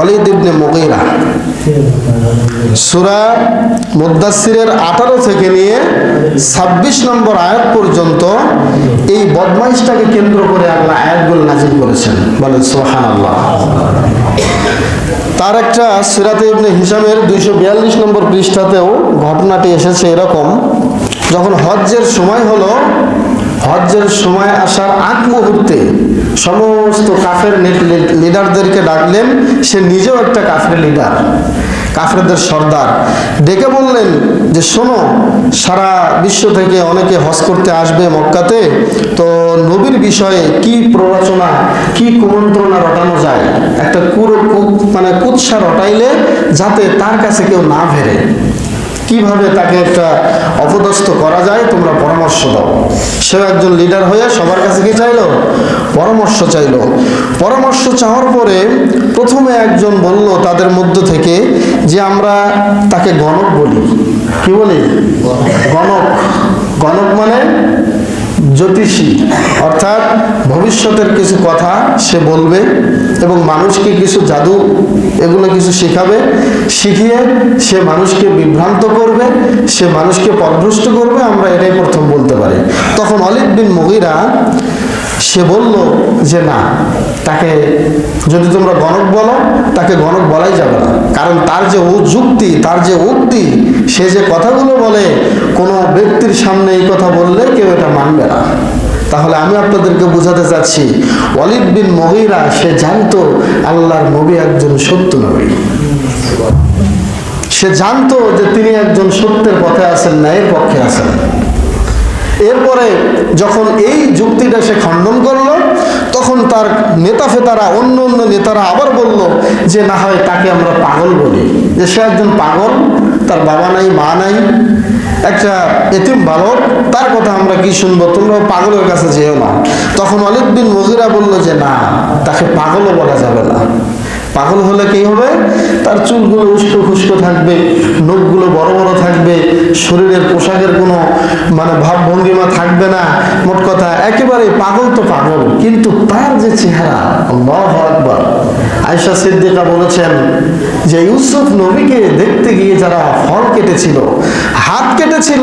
ওয়ালিদ ইবনে মুগীরা। সূরা মুদাসসিরের আঠারো থেকে নিয়ে ছাব্বিশ নম্বর আয়াত পর্যন্ত এই বদমাইশটাকে কেন্দ্র করে আল্লাহ আয়াতগুলো নাজিল করেছেন। বলেন, সুবহানাল্লাহ। তার একটা সিরাতে ইবনে হিসামের দুইশো বিয়াল্লিশ নম্বর পৃষ্ঠাতেও ঘটনাটি এসেছে এরকম। যখন হজ্জের সময় হলো হজ্জের সময় আসার আগ মুহূর্তে সমস্ত কাফের লিডারদেরকে ডাকলেন, সে নিজেও একটা কাফের লিডার, কাফেরদের সর্দার। ডেকে বললেন যে, শোনো, সারা বিশ্ব থেকে অনেকে হজ করতে আসবে মক্কাতে, তো নবীর বিষয়ে কি প্ররোচনা, কি কুমন্ত্রণা রটানো যায়? একটা কুরো মানে কুৎসা রটাইলে যাতে তার কাছে কেউ না ফেরে। কীভাবে তাকে একটা অপদস্থ করা যায়, তোমরা পরামর্শ দাও। সেও একজন লিডার হয়ে সবার কাছে কি চাইলো? পরামর্শ চাইলো। পরামর্শ চাওয়ার পরে প্রথমে একজন বলল তাদের মধ্য থেকে যে আমরা তাকে গণক বলি। কি বলি? গণক। গণক মানে জ্যোতিষী। অর্থাৎ ভবিষ্যতের কিছু কথা সে বলবে এবং মানুষকে কিছু জাদু, এগুলো কিছু শেখাবে, শিখিয়ে সে মানুষকে বিভ্রান্ত করবে, সে মানুষকে পদভ্রষ্ট করবে, আমরা এটাই প্রথম বলতে পারি। তখন অলিক বিন মহিরা সে বলল যে না, তাকে যদি তোমরা গণক বলো, তাকে গণক বলাই যাবে না। কারণ তার যে যুক্তি, তার যে উক্তি, সে যে কথাগুলো বলে, কোনো ব্যক্তির সামনে এই কথা বললে কেউ এটা মানবে না। তাহলে আমি আপনাদেরকে বোঝাতে চাচ্ছি অলিদ বিন মহিরা সে জানতো আল্লাহর নবী একজন সত্য নবী। সে জানতো যে তিনি একজন সত্যের পথে আছেন, ন্যায়ের পক্ষে আছেন। এরপরে যখন এই যুক্তিটা সে খণ্ডন করল, তখন তার নেতা ফেতারা, অন্য অন্য নেতারা আবার বলল যে, না হয় তাকে আমরা পাগল বলি। যে, সে একজন পাগল, তার বাবা নাই, মা নাই, একটা এতিম বালক, তার কথা আমরা কি শুনব? তোমরা পাগলের কাছে যেও না। তখন অলিদ বিন মজিরা বলল যে, না, তাকে পাগলও বলা যাবে না। পাগল হলে কি হবে? তার চুলগুলো উস্কো খুস্কো থাকবে, নখগুলো বড় বড় থাকবে, শরীরের পোশাকের কোনো মানে ভাবভঙ্গিমা থাকবে না। মোট কথা, একেবারে পাগল তো পাগল, কিন্তু তার যে চেহারা আকবার। আয়েশা সিদ্দিকা বলেছেন যে ইউসুফ নবীকে দেখতে গিয়ে যারা ফল কেটেছিল, হাত কেটেছিল,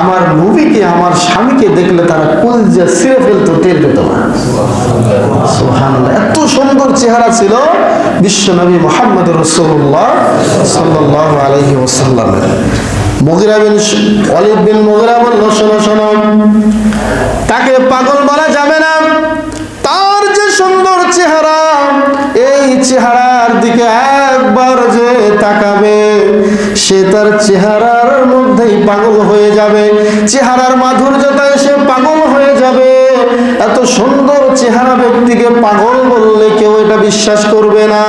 আমার নবীকে, আমার স্বামীকে দেখলে তারা কুল যে ছিঁড়ে ফেলতো, টের পেত না। এত সুন্দর চেহারা ছিল বিশ্বনবী মোহাম্মদ রসুল্লাহ সাল্লাহ আলহি মগিরা বিন বিন মগিরা বলল, শোনো শোনো। তাকে পাগল বলা যাবে না। তার যে সুন্দর চেহারা, এই চেহারার দিকে একবার যে তাকাবে, সে তার চেহারার মধ্যেই পাগল হয়ে যাবে। চেহারার মাধুর্যতায় চেহারা ব্যক্তিকে পাগল বললে কেউ এটা বিশ্বাস করবে না।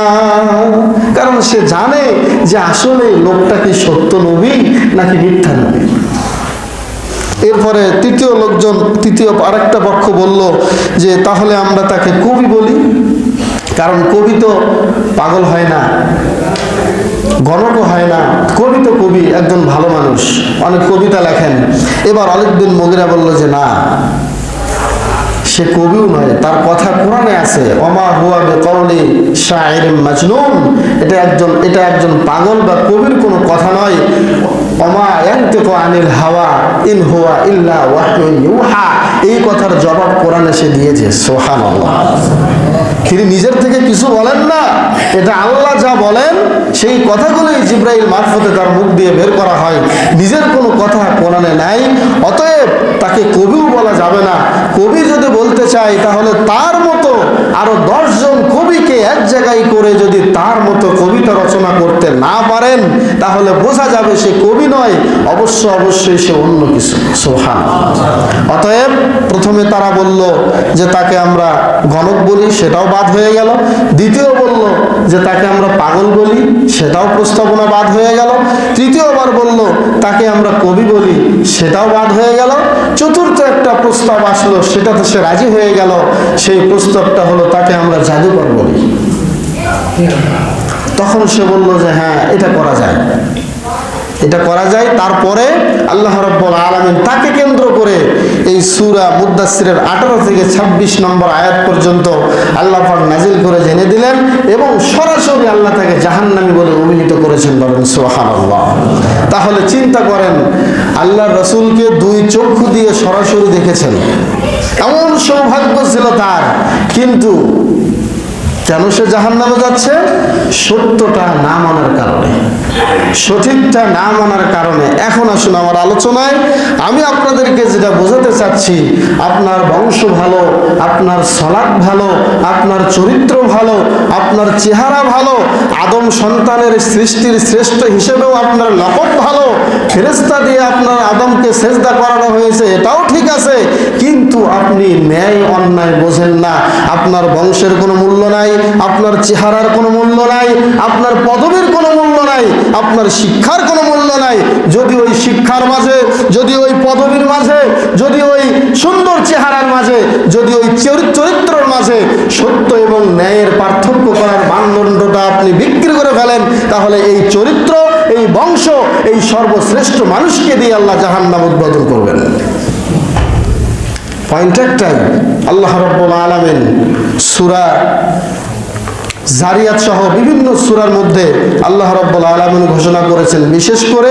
কারণ সে জানে যে আসলে লোকটা কি সত্য নবী নাকি মিথ্যা নবী। এরপরে তৃতীয় লোকজন, তৃতীয় আরেকটা পক্ষ বলল যে তাহলে আমরা তাকে কবি বলি, কারণ কবি তো পাগল হয় না গণকও হয় না। কবি তো কবি, একজন ভালো মানুষ। অনেক কবিতা লেখেন। এবার অলিদ বিন মগিরা বলল যে না সে কবিও নয়, তার কথা কোরআনে আছে অমা হুয়া বে বেকরণে শাহের মাজনুন। এটা একজন এটা একজন পাগল বা কবির কোনো কথা নয়। অমা ইয়ান্তিকু আনিল হাওয়া ইন হুয়া ইল্লা ওয়াহয়ুন ইউহা। এই কথার জবাব কোরআনে সে দিয়েছে, সুবহানাল্লাহ। তিনি নিজের থেকে কিছু বলেন না, এটা আল্লাহ যা বলেন সেই কথাগুলোই জিব্রাইল মারফতে তার মুখ দিয়ে বের করা হয়। নিজের কোনো কথা কোরআনে নাই, অতএব তাকে কবিও বলা যাবে না। কবি যদি বলতে চায়, তাহলে তার মতো আরও দশজন কবিকে এক জায়গায় করে যদি তার মতো কবিতা রচনা করতে না পারেন, তাহলে বোঝা যাবে সে কবি নয়, অবশ্য অবশ্যই সে অন্য কিছু। সোহান অতএব প্রথমে তারা বলল যে তাকে আমরা গণক বলি, সেটাও বাদ হয়ে গেল। দ্বিতীয় বলল যে তাকে আমরা পাগল বলি সেটাও প্রস্তাবনা বাদ হয়ে গেল। তৃতীয়বার বলল, তাকে আমরা কবি বলি। সেটাও বাদ হয়ে গেল। চতুর্থ একটা প্রস্তাব আসলো, সেটাতে সে রাজি হয়ে গেল। সেই প্রস্তাবটা হলো, তাকে আমরা জাদুকর বলি। তখন সে বলল যে হ্যাঁ এটা করা যায়। এটা করা যায়। তারপরে আল্লাহ রব্বুল আলমিন তাকে কেন্দ্র করে এই সুরা মুদাসিরের আঠারো থেকে ২৬ নম্বর আয়াত পর্যন্ত আল্লাহ পাক নাজিল করে জেনে দিলেন এবং সরাসরি আল্লাহ তাকে জাহান্নামী বলে অভিহিত করেছেন বলেন সোহান তাহলে চিন্তা করেন আল্লাহ রসুলকে দুই চক্ষু দিয়ে সরাসরি দেখেছেন। এমন সৌভাগ্য ছিল তার, কিন্তু কেন সে জাহান নামে যাচ্ছে? সত্যটা না মানার কারণে। সঠিকটা না মানার কারণে। এখন আসুন আমার আলোচনায়। আমি আপনাদেরকে যেটা বোঝাতে চাচ্ছি, আপনার বংশ ভালো, আপনার সলাদ ভালো, আপনার চরিত্র ভালো, আপনার চেহারা ভালো, আদম সন্তানের সৃষ্টির শ্রেষ্ঠ হিসেবেও আপনার লকব ভালো ফেরেস্তা দিয়ে আপনার আদমকে সেজদা করানো হয়েছে, এটাও ঠিক আছে। কিন্তু আপনি ন্যায় অন্যায় বোঝেন না। আপনার বংশের কোনো মূল্য নাই। আপনার চেহারার কোনো মূল্য নাই, আপনার পদবীর কোনো মূল্য নাই, আপনার শিক্ষার কোনো মূল্য নাই। যদি ওই শিক্ষার মাঝে, যদি ওই পদবীর মাঝে, যদি ওই সুন্দর চেহারার মাঝে, যদি ওই চরি- চরিত্রের মাঝে সত্য এবং ন্যায়ের পার্থক্য করার মানদণ্ডটা আপনি বিক্রি করে ফেলেন, তাহলে এই চরিত্র, এই বংশ, এই সর্বশ্রেষ্ঠ মানুষকে দিয়ে আল্লাহ জাহান্নাম উদ্বোধন করবেন। পয়েন্ট একটাই, আল্লাহ রব্বুল আলামিন সূরা জারিয়াত সহ বিভিন্ন সূরার মধ্যে আল্লাহ রব্বুল আলামিন ঘোষণা করেছেন বিশেষ করে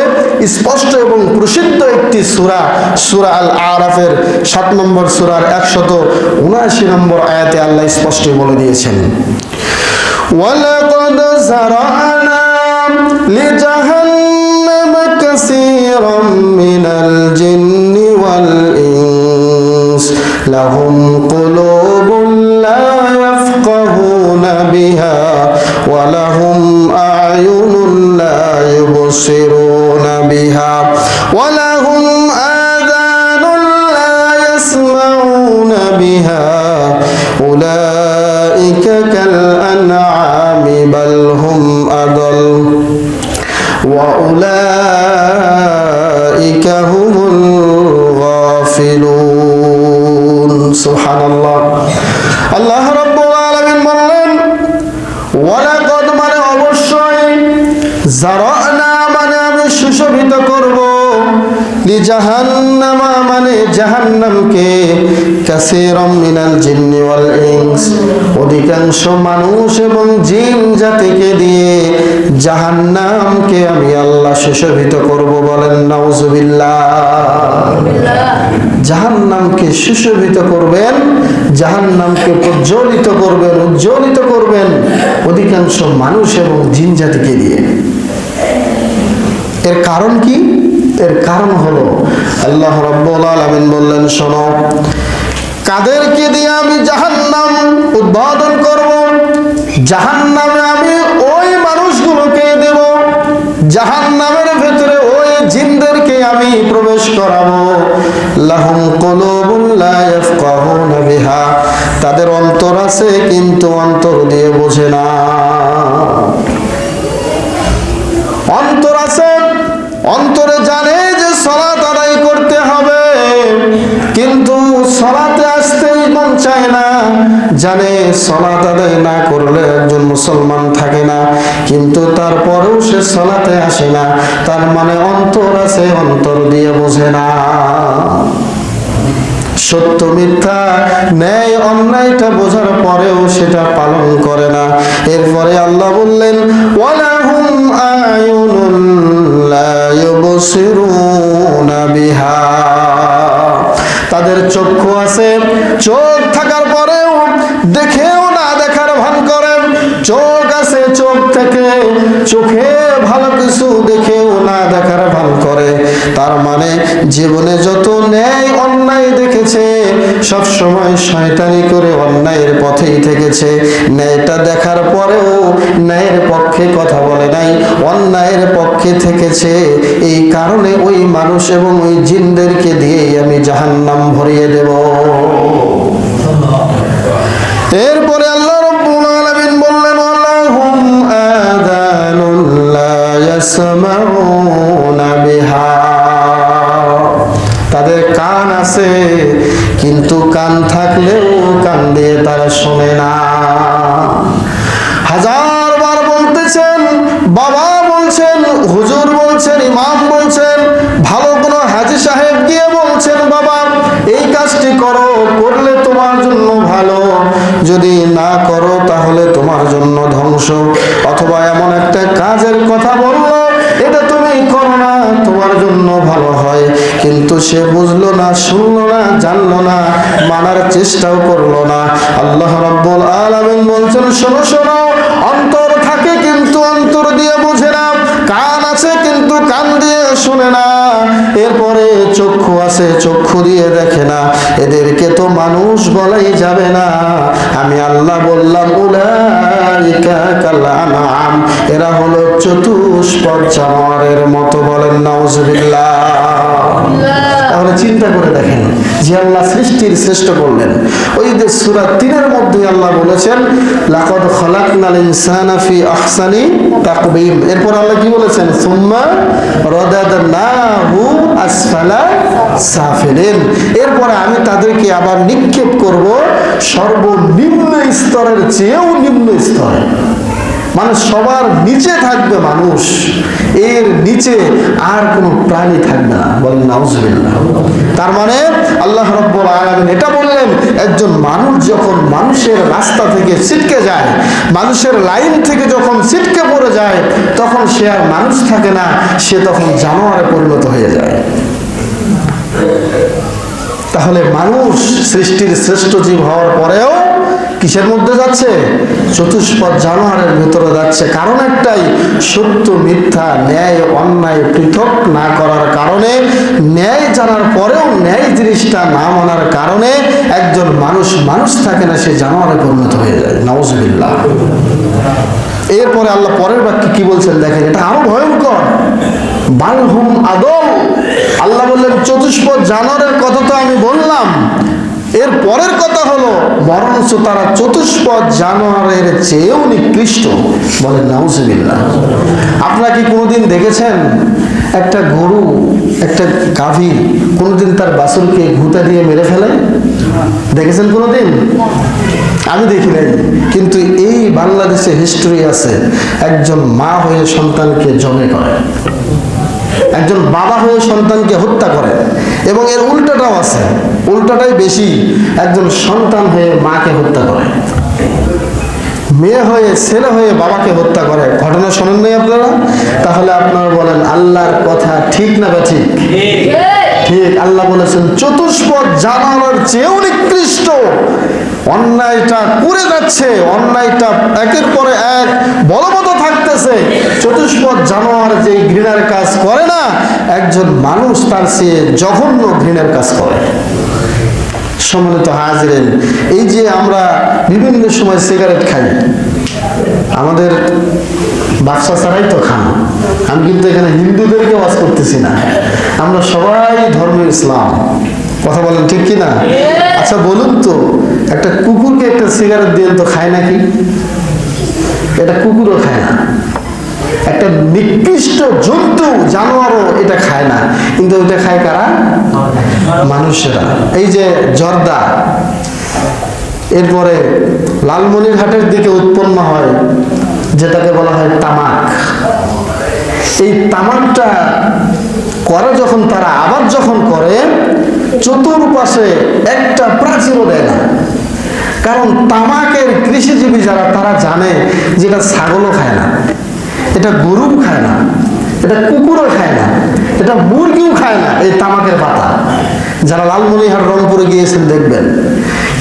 স্পষ্ট এবং প্রসিদ্ধ একটি সূরা সূরা আল আরাফের সাত নম্বর সূরার একশত উনআশি নম্বর আয়াতে আল্লাহ স্পষ্টই বলে দিয়েছেন ولقد زرعنا لجهنم كثيرا من الجن والإنس لهم قلوب بها ولهم أعين لا يبصرون بها ولهم آذان لا يسمعون بها أولئك كالأنعام بل هم أضل وأولئك هم الغافلون سبحان الله. الله কাসীরাম মিনাল জিন্নি ওয়াল ইনস। অধিকাংশ মানুষ এবং জিন জাতিকে দিয়ে জাহান্নামকে আমি আল্লাহ সুশোভিত করব বলেন নাউজুবিল্লাহ। জাহান্নামকে সুশোভিত করবেন জাহান্নামকে প্রজ্বলিত করবেন উজ্জ্বলিত করবেন অধিকাংশ মানুষ এবং জিন জাতিকে দিয়ে। এর কারণ কি? এর কারণ হলো আল্লাহ রব্বুল আলামিন বললেন শোনো কাদেরকে দিয়ে আমি জাহান্নাম উদ্বোধন করব। জাহান্নামে আমি ওই মানুষগুলোকে দেব। জাহান্নামের ভেতরে ওই জিনদেরকে আমি প্রবেশ করাবো। লাহুম কুলুবুন লা বিহা। তাদের অন্তর আছে, কিন্তু অন্তর দিয়ে বোঝে না। জানে সলাত আদায় না করলে একজন মুসলমান থাকে না, কিন্তু তারপরেও সে সলাতে আসে না, তার মানে অন্তর আছে, অন্তর দিয়ে বোঝে না। সত্য মিথ্যা, ন্যায় অন্যায়টা বোঝার পরেও সেটা পালন করে না। এরপরে আল্লাহ বললেন, ওয়ালাহুম আয়ুনুন লা বিহা। তাদের চক্ষু আছে, চোখ থাকার পরেও দেখেও না দেখার ভান করেন। চোখ আছে চোখ থেকে, চোখে ভালো কিছু দেখেও না দেখার ভান করে। তার মানে জীবনে যত ন্যায় অন্যায় দেখেছে, সব সময় শয়তানি করে অন্যায়ের পথেই থেকেছে। ন্যায়টা দেখার পরেও ন্যায়ের পক্ষে কথা বলে নাই, অন্যায়ের পক্ষে থেকেছে। এই কারণে ওই মানুষ এবং ওই জিনদেরকে দিয়েই আমি জাহান্নাম ভরিয়ে দেব। এরপরে আল্লাহ রব্বুল আলামিন বললেন, ওয়ালাহুম আযানুন লা ইয়াসমাউনা বিহা। তাদের কান আছে, কিন্তু কান থাকলেও কান দিয়ে তারা শোনে না। হাজার বার বলতেছেন, বাবা বলছেন, হুজুর বলছেন, ইমাম বলছেন, ভালো কোনো হাজি সাহেব গিয়ে বলছেন, বাবা, এই কাজটি করো, করলে তোমার জন্য ভালো। যদি না করো, তাহলে তোমার জন্য ধ্বংস। অথবা এমন একটা কাজের কথা বলল, এটা তুমি করো না, তোমার জন্য ভালো হয়। কিন্তু সে বুঝলো না, শুনলো না, জানলো না, মানার চেষ্টাও করল না। আল্লাহ রাব্বুল আলামিন বলছেন, শোনো শোনো, অন্তর থাকে কিন্তু অন্তর দিয়ে বোঝে না, কান আছে কিন্তু কান দিয়ে শুনে না। এরপরে চক্ষু আছে, চক্ষু দিয়ে দেখে না। এদেরকে তো মানুষ বলাই যাবে না। আমি আল্লাহ বললাম, উলাইকা এরা হলো চতুষ্পদ জানোয়ারের মতো বলেন, নাউজুবিল্লাহ। তাহলে চিন্তা করে দেখেন যে আল্লাহ সৃষ্টির শ্রেষ্ঠ করলেন ওই যে সূরা তিনের মধ্যে আল্লাহ বলেছেন, লাকাদ খালাকনাল ইনসানা ফি আহসানি তাকবীম এরপর আল্লাহ কি বলেছেন? সুম্মা রাদাদনাহু আসফালা সাফিলিন। এরপরে আমি তাদেরকে আবার নিক্ষেপ করব সর্বনিম্ন স্তরের চেয়েও নিম্ন স্তরে। মানুষ সবার নিচে থাকবে মানুষ। এর নিচে আর কোনো প্রাণী থাকবে না। বলেন, নাউজুবিল্লাহ। তার মানে আল্লাহ রব্বুল আলামিন এটা বললেন, একজন মানুষ যখন মানুষের রাস্তা থেকে ছিটকে যায়, মানুষের লাইন থেকে যখন ছিটকে পড়ে যায়, তখন সে আর মানুষ থাকে না, সে তখন জানোয়ারে পরিণত হয়ে যায়। তাহলে মানুষ সৃষ্টির শ্রেষ্ঠ জীব হওয়ার পরেও কিসের মধ্যে যাচ্ছে? চতুষ্পদ জানোয়ারের ভিতরে যাচ্ছে। কারণ একটাই, সত্য, মিথ্যা, ন্যায়, অন্যায় পৃথক না করার কারণে, ন্যায় জানার পরেও ন্যায় জিনিসটা না মানার কারণে একজন মানুষ মানুষ থাকে না, সে জানোয়ারে পরিণত হয়ে যায়। নওয়াজবিল্লাহ এরপরে আল্লাহ পরের বাক্যে কি বলছেন দেখেন, এটা আরও ভয়ঙ্কর। বালহুম আদম। আল্লাহ বললেন, চতুষ্পদ জানোয়ারের কথা তো আমি বললাম। এর পরের কথা হলো, বরঞ্চ তারা চতুষ্পদ জানোয়ারের চেয়েও নিকৃষ্ট। বলে, নাউজুবিল্লাহ। আপনারা কি কোনোদিন দেখেছেন একটা গরু, একটা গাভী কোনোদিন তার বাসুরকে ঘুঁটা দিয়ে মেরে ফেলে? দেখেছেন কোনোদিন? আমি দেখি নাই। কিন্তু এই বাংলাদেশে হিস্টোরি আছে, একজন মা হয়ে সন্তানকে জমে করে। একজন বাবা হয়ে সন্তানকে হত্যা করে। এবং এর উল্টাটাও আছে। উল্টাটাই বেশি একজন সন্তান হয়ে মাকে হত্যা করে। মেয়ে হয়ে ছেলে হয়ে বাবাকে হত্যা করে। ঘটনা শোনেন নাই আপনারা? তাহলে আপনারা বলেন আল্লাহর কথা ঠিক না বা ঠিক? ঠিক। আল্লাহ বলেছেন চতুষ্পদ জানানোর চেয়েও নিকৃষ্ট অন্যায়টা করে যাচ্ছে, অন্যায়টা একের পরে এক বলবৎ থাকতেছে। চতুষ্পদ জানোয়ার যে ঘৃণার কাজ করে না, একজন মানুষ তার সে জঘন্য ঘৃণার কাজ করে। সম্মানিত হাজিরেন, এই যে আমরা বিভিন্ন সময় সিগারেট খাই, আমাদের বাচ্চা ছাড়াই তো খান। আমি কিন্তু এখানে হিন্দুদেরকে ওয়াজ করতেছি না। আমরা সবাই ধর্ম ইসলাম। কথা বলেন ঠিক কি না? আচ্ছা বলুন তো, একটা কুকুরকে একটা সিগারেট দিয়ে তো খায় নাকি? এটা কুকুরও খায় না। একটা নিকৃষ্ট জন্তু, জানোয়ারও এটা খায় না। কিন্তু ওইটা খায় কারা? মানুষেরা। এই যে জর্দা, এরপরে লালমনিরহাটের দিকে উৎপন্ন হয়, যেটাকে বলা হয় তামাক। এই তামাকটা করে, যখন তারা আবার যখন করে চতুর্পাশে একটা প্রাচীরও দেয় না। কারণ তামাকের কৃষিজীবী যারা, তারা জানে যেটা ছাগলও খায় না, এটা গরু খায় না, এটা কুকুরও খায় না, এটা মুরগিও খায় না এই তামাকের পাতা। যারা লালমনিহার রংপুরে গিয়েছেন, দেখবেন।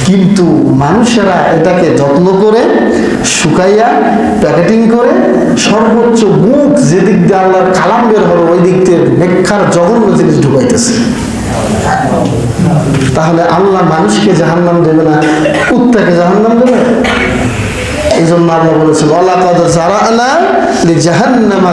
কিন্তু মানুষেরা এটাকে যত্ন করে, শুকাইয়া প্যাকেটিং করে, সর্বোচ্চ মুখ যেদিক দিয়ে আল্লাহর কালাম বের হলো ওই দিক দিয়ে বেক্ষার জঘন্য জিনিস ঢুকাইতেছে। তাহলে আল্লাহ মানুষকে জাহান্নাম দেবে না, কুত্তাকে জাহান্নাম দেবে? এই জন্য আল্লাহ জারানা লি জাহান্নামা